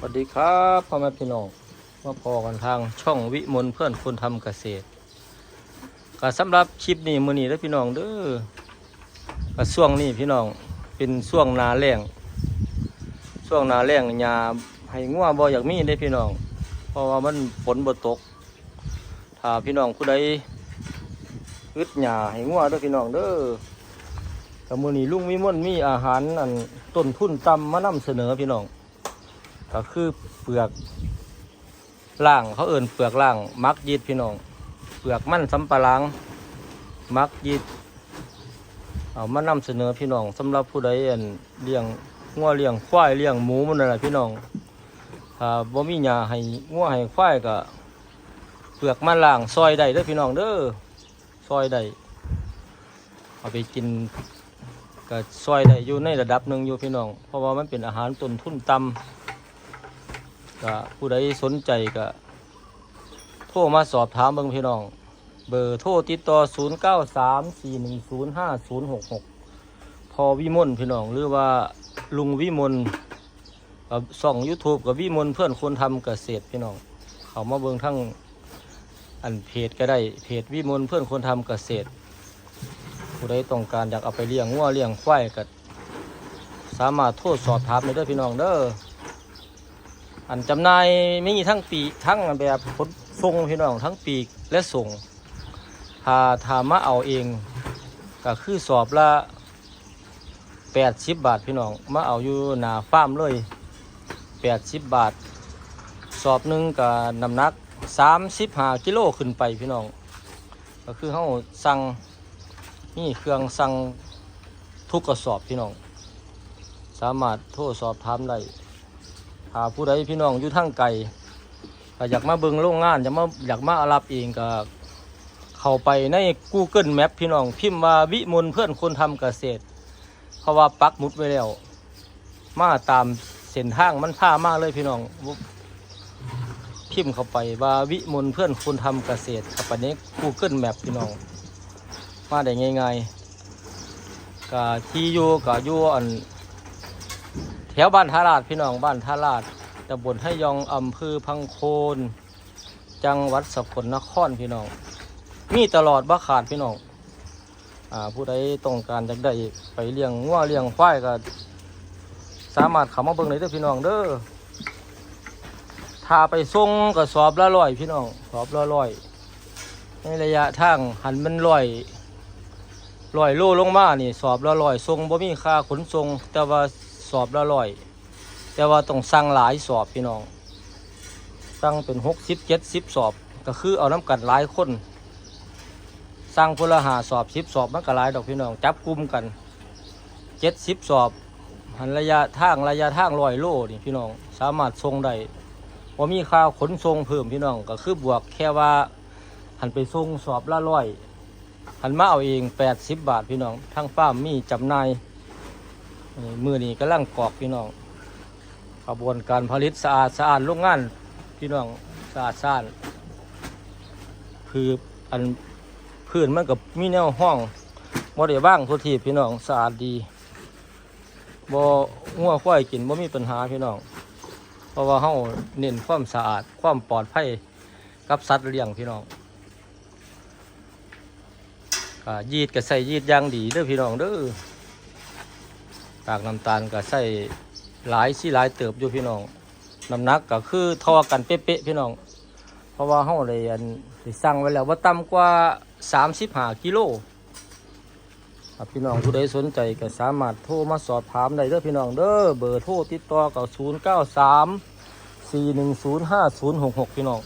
สวัสดีครับพ่อแม่พี่น้องมาพอกันทางช่องวิมลเพื่อนคนทำเกษตรก็สำหรับคลิปนี้มื้อนี้เด้อพี่น้องเด้อก็ช่วงนี้พี่น้องเป็นช่วงนาแล้งช่วงนาแล้งหญ้าให้งัวบ่อยากมีเด้พี่น้อง เพราะว่ามันฝนบ่ตก ถ้าพี่น้องผู้ใดอึดหญ้าให้งัวเด้อพี่น้องเด้อก็มื้อนี้ลุงวิมลมีอาหารอันต้นทุนต่ำมานำเสนอพี่น้อง ก็คือเปลือกล่างเขาเอิ่นเปลือกล่าง มักยีดพี่น้อง เปลือกมันสำปะหลัง มักยีดเอามานำเสนอพี่น้องสำหรับผู้ใดอันเลี้ยงงัวเลี้ยงควายเลี้ยงหมูมันอะไรพี่น้องถ้าบ่มีหญ้าให้งัวให้ควายก็เปลือกมันล่างซอยได้เด้อพี่น้องเด้อซอยได้เอาไปกินก็ซอยได้อยู่ในระดับหนึ่งอยู่พี่น้อง เพราะว่ามันเป็นอาหารต้นทุนต่ำ ก็ผู้ใดสนใจก็ โทรมาสอบถามเบิ่งพี่น้อง เบอร์โทรติดต่อ 0 9 3 4 1 0 5 0 6 6 พอวิมลพี่น้องหรือว่าลุงวิมลกับส่อง YouTube กับวิมลเพื่อนคนทำเกษตรพี่น้อง เขามาเบิ่งทั้งอันเพจก็ได้เพจวิมลเพื่อนคนทำเกษตร ผู้ใดต้องการอยากเอาไปเลี้ยงงัวเลี้ยงควายก็สามารถโทรสอบถามได้ด้อพี่น้องเด้อ อันจำหน่ายไม่มีทั้งปีทั้งแบบขนส่งพี่น้องทั้งปีกและส่งถ้าถามมาเอาเองก็คือสอบละแปดสิบบาทพี่น้องมาเอาอยู่หนาฟ้ามเลยแปดสิบบาท สอบหนึ่งกับน้ำหนักสามสิบห้ากิโลขึ้นไปพี่น้อง ก็คือเขาสั่งนี่เครื่องสั่งทุกกระสอบพี่น้อง สามารถโทรสอบถามได้ ถ้าผู้ใดพี่น้องอยู่ทางไกลก็อยากมาเบิ่งโรงงานอยากมาอยากมาอารับเองก็เข้าไปใน Google Map พี่น้องพิมพ์ว่าวิมลเพื่อนคนทำเกษตร เพราะว่าปักหมุดไว้แล้ว มาตามเส้นทางมันพามากเลยพี่น้องพิมพ์เข้าไปว่าวิมลเพื่อนคนทำเกษตรเข้าไปใน Google Map พี่น้อง มาได้ง่ายๆก็ที่อยู่ก็อยู่อัน ถวบ้านท่าลาดพี่น้องบ้านท่าลาดตำบลให้ยองอำเภอพังโคนจังหวัดสกลนครพี่น้อง มีตลอดบ่ขาดพี่น้องอ่าผู้ใดต้องการจะได้ไปเลี้ยงงัวเลี้ยงควายก็สามารถเข้ามาเบิ่งได้เด้อพี่น้องเด้อถ้าไปส่งก็สอบละร้อยพี่น้องสอบละร้อยในระยะทางหันมันร้อยร้อยโลลงมานี่สอบละร้อยส่งบ่มีค่าขนส่งแต่ว่า สอบละร้อย แต่ว่าต้องสั่งหลายสอบพี่น้อง สั่งเป็นหกสิบเจ็ดสิบสอบ ก็คือเอาน้ำกัดหลายคน สั่งพลหาสอบสิบสอบมันก็หลายดอกพี่น้อง จับกลุ่มกันเจ็ดสิบสอบหันระยะทางระยะทางร้อยโลนี่พี่น้องสามารถส่งได้ว่ามีค่าขนส่งเพิ่มพี่น้องก็คือบวกแค่ว่าหันไปส่งสอบละร้อยหันมาเอาเองแปดสิบบาทพี่น้องทั้งฟ้ามีจำนาย มือนี้กำลังกรอกพี่น้องกระบวนการผลิตสะอาดสะอาดโรงงานพี่น้องสะอาดสะอาดคืออันพื้นมันกับมีแนวห้องบ่ได้ว่างทุกทีพี่น้องสะอาดดีบ่งัวควายกินบ่มีปัญหาพี่น้อง เพราะว่าเฮาเน้นความสะอาดความปลอดภัยกับสัตว์เลี้ยงพี่น้องยีดก็ใส่ยีดยางดีเด้อพี่น้องเด้อ กากน้ำตาลก็ใส่หลายสี่หลายเติบอยู่พี่น้องน้ำหนักก็คือทอกันเป๊ะๆพี่น้อง เพราะว่าเฮาเลยอันได้สั่งไว้แล้วว่าต่ำกว่า35กิโลครับพี่น้องผู้ใดสนใจก็สามารถโทรมาสอบถามได้เด้อพี่น้องเด้อเบอร์โทรติดต่อกับ093 4105066 พี่น้อง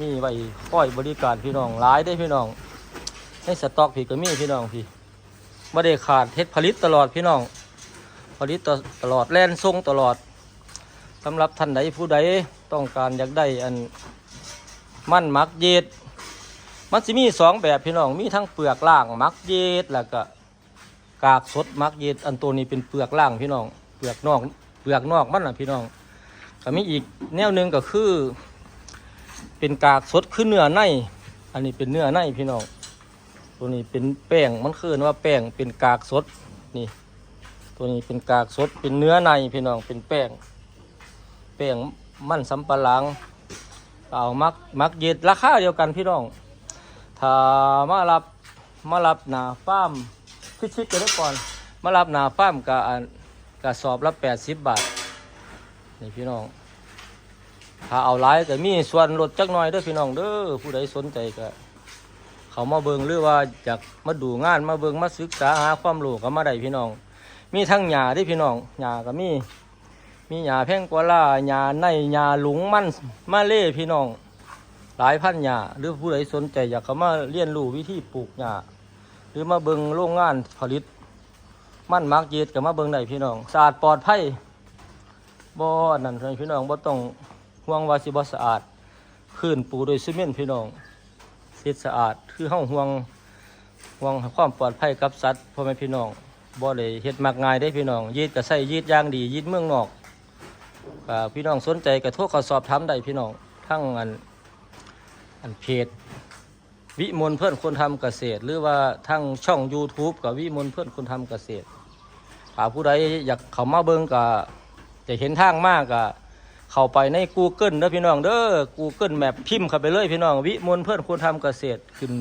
มีไว้คอยบริการพี่น้องหลายได้พี่น้องในสต็อกพี่ก็มีพี่น้องพี่ ไม่ได้ขาดเฮ็ดผลิตตลอดพี่น้อง ผลิตตลอดแล่นทรงตลอดสำหรับท่านใดผู้ใดต้องการอยากได้อันมันมักเย็ดมันจะมีสองแบบพี่น้องมีทั้งเปลือกล่างมักเย็ดแล้วก็กากสดมักเย็ดอันตัวนี้เป็นเปลือกล่างพี่น้อง เปลือกนอกเปลือกนอกมันนะพี่น้องก็มีอีกแนวหนึ่งก็คือ เป็นกากสดคือเนื้อใน อันนี้เป็นเนื้อในพี่น้อง ตัวนี้เป็นแป้งมันคือว่าแป้งเป็นกากสดนี่ ตัวนี้เป็นกากสดเป็นเนื้อในพี่น้องเป็นแป้งแป้งมันสำปะหลังเอามักมักเย็ดราคาเดียวกันพี่น้อง ถ้ามารับมารับหนาฟ้ามพิชิตกันได้ก่อน มารับหนาฟ้ามกับอันกระสอบละแปดสิบบาทนี่พี่น้อง ถ้าเอาหลายก็มีส่วนลดจักหน่อยเด้อพี่น้องเด้อผู้ใดสนใจก็ เขามาเบิงหรือว่าอยากมาดูงานมาเบิงมาศึกษาหาความรู้ก็มาได้พี่น้อง มีทั้งหญ้าเด้อพี่น้องหญ้าก็มี มีหญ้าแพงกว่าล่าหญ้าในหญ้าหลุงมันมาเล่พี่น้อง หลายพันหญ้าหรือผู้ใดสนใจอยากเข้ามาเรียนรู้วิธีปลูกหญ้าหรือมาเบิงโรงงานผลิต มันมักเย็ดก็มาเบิงได้พี่น้องสะอาดปลอดภัยบ่อนนั่นพี่น้องบ่ต้องห่วงว่าสิบ่สะอาดพื้นปูด้วยซีเมนต์พี่น้อง เส็ดสะอาด คือเฮาห่วงห่วงความปลอดภัยกับสัตว์พ่อแม่พี่น้องบ่ได้เฮ็ดมักง่ายได้พี่น้องยีดก็ใส่ยีดอย่างดียีดเมืองนอกพี่น้องสนใจก็โทรเข้าสอบถามได้พี่น้องทั้งอันอันเพจวิมลเพื่อนคนทำเกษตร หรือว่าทั้งช่อง YouTube กับวิมลเพื่อนคนทำเกษตรหากผู้ใดอยากเข้ามาเบิ่งก็จะเห็นทางมากก็ เข้าไปใน Google เด้อพี่น้องเด้อ Google แมปพิมพ์เข้าไปเลยพี่น้อง วิมลเพื่อนคนทำเกษตรขึ้น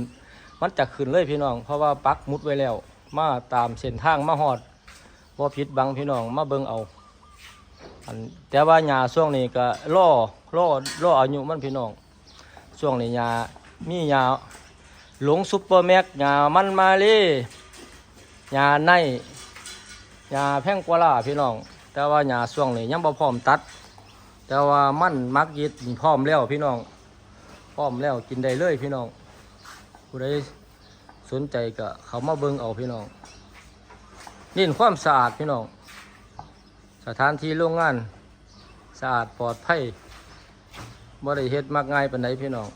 มันจะขึ้นเลยพี่น้อง เพราะว่าปักมุดไว้แล้ว มาตามเส้นทางมาฮอดบ่ผิดบังพี่น้องมาเบิ่งเอาอันแต่ว่าหญ้าช่วงนี้ก็ล่อล่อล่ออายุมันพี่น้องช่วงนี้ยามียาหลงซุปเปอร์แม็กยามันมาเลยยาในยาแพงกว่าล่าพี่น้อง แต่ว่ายาช่วงนี้ยังบ่พร้อมตัด แต่ว่ามั่นมักยิดพร้อมแล้วพี่น้องพร้อมแล้วกินได้เลยพี่น้องผู้ใดสนใจก็เขามาเบิ่งเอาพี่น้องน้นความสะอาดพี่น้องสถานที่โรงงานสะอาดปลอดภัยบ่ได้เฮ็ดมักง่ายปานใดพี่น้อง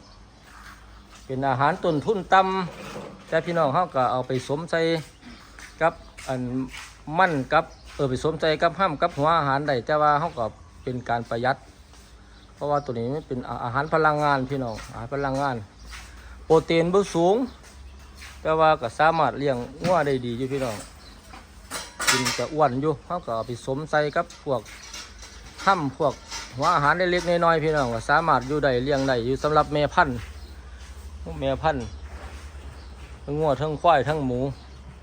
เป็นอาหารต้นทุนต่ำแต่พี่น้องเขาก็เอาไปสมใส่กับอันมั่นกับเออไปสมใส่กับห้ามกับหัวอาหารได้แต่ว่าเขาก็ เป็นการประหยัด เพราะว่าตัวนี้มันเป็นอาหารพลังงานพี่น้องอาหารพลังงาน โปรตีนบ่สูง แต่ว่าก็สามารถเลี้ยงงัวได้ดีอยู่พี่น้องกินก็อ้วนอยู่เขาก็เอาไปสมใส่กับพวกห้ำพวกหัวอาหารเล็กๆน้อยๆพี่น้องก็สามารถอยู่ได้เลี้ยงได้อยู่สำหรับแม่พันธุ์แม่พันธุ์ทั้งงัวทั้งควายทั้งหมู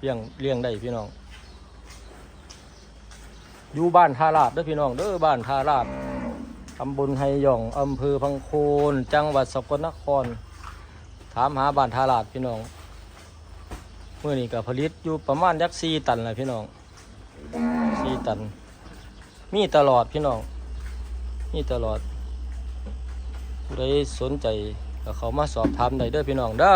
เลี้ยงเลี้ยงได้พี่น้อง อยู่บ้านทาราดเด้อพี่น้องเด้อบ้านทาราดตำบลไฮหย่องอำเภอพังโคนจังหวัดสกลนคร ถามหาบ้านทาราดพี่น้องเมื่อนี้ก็ผลิตอยู่ประมาณยักสี่ตันเลยพี่น้องสี่ตัน มีตลอดพี่น้องนี่ตลอดผู้ใดสนใจก็เขามาสอบถามได้เด้อพี่น้องเด้อ